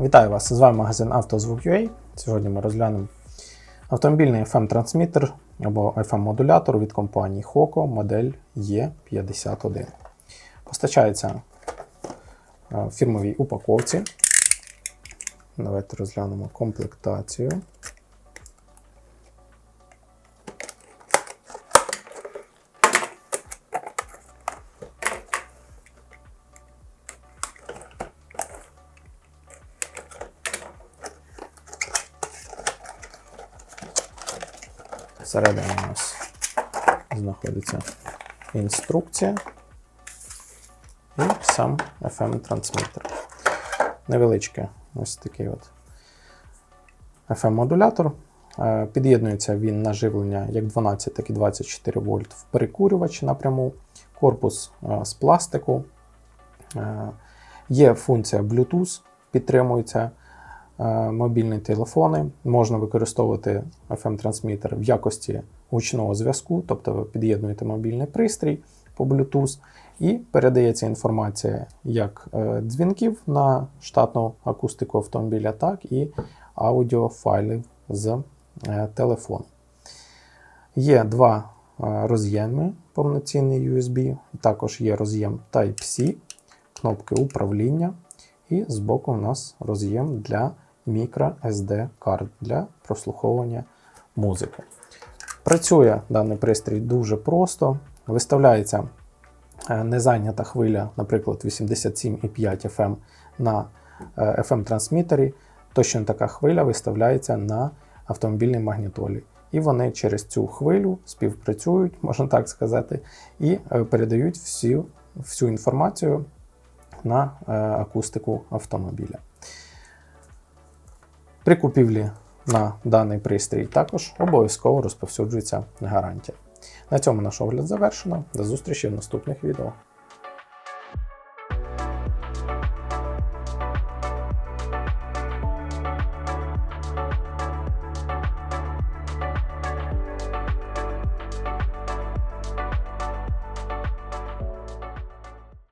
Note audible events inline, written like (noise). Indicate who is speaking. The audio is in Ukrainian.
Speaker 1: Вітаю вас! З вами магазин «Автозвук.UA». Сьогодні ми розглянемо автомобільний FM-трансмітер або FM-модулятор від компанії Hoco модель E51. Постачається е, в фірмовій упаковці. Давайте розглянемо комплектацію. Всередині у нас знаходиться інструкція і сам FM-трансмітер. Невеличкий ось такий от FM-модулятор. Е, Під'єднується він на живлення як 12, так і 24 вольт в перекурювач напряму. Корпус е, з пластику. Е, Є функція Bluetooth, підтримується мобільні телефони. Можна використовувати FM-трансмітер в якості гучного зв'язку, тобто ви під'єднуєте мобільний пристрій по Bluetooth і передається інформація як е, дзвінків на штатну акустику автомобіля, так і аудіофайлів з е, телефону. Є два е, роз'єми повноцінний USB, також є роз'єм Type-C, кнопки управління, і збоку у нас роз'єм для microSD карт для прослуховування музики. Працює даний пристрій дуже просто. Виставляється е, незайнята хвиля, наприклад, 87,5 FM на е, FM-трансмітері. Точно така хвиля виставляється на автомобільній магнітолі. І вони через цю хвилю співпрацюють, (laughs) можна так сказати, і е, передають всю, всю інформацію на акустику автомобіля. При купівлі на даний пристрій також обов'язково розповсюджується гарантія. На цьому наш огляд завершено. До зустрічі в наступних відео.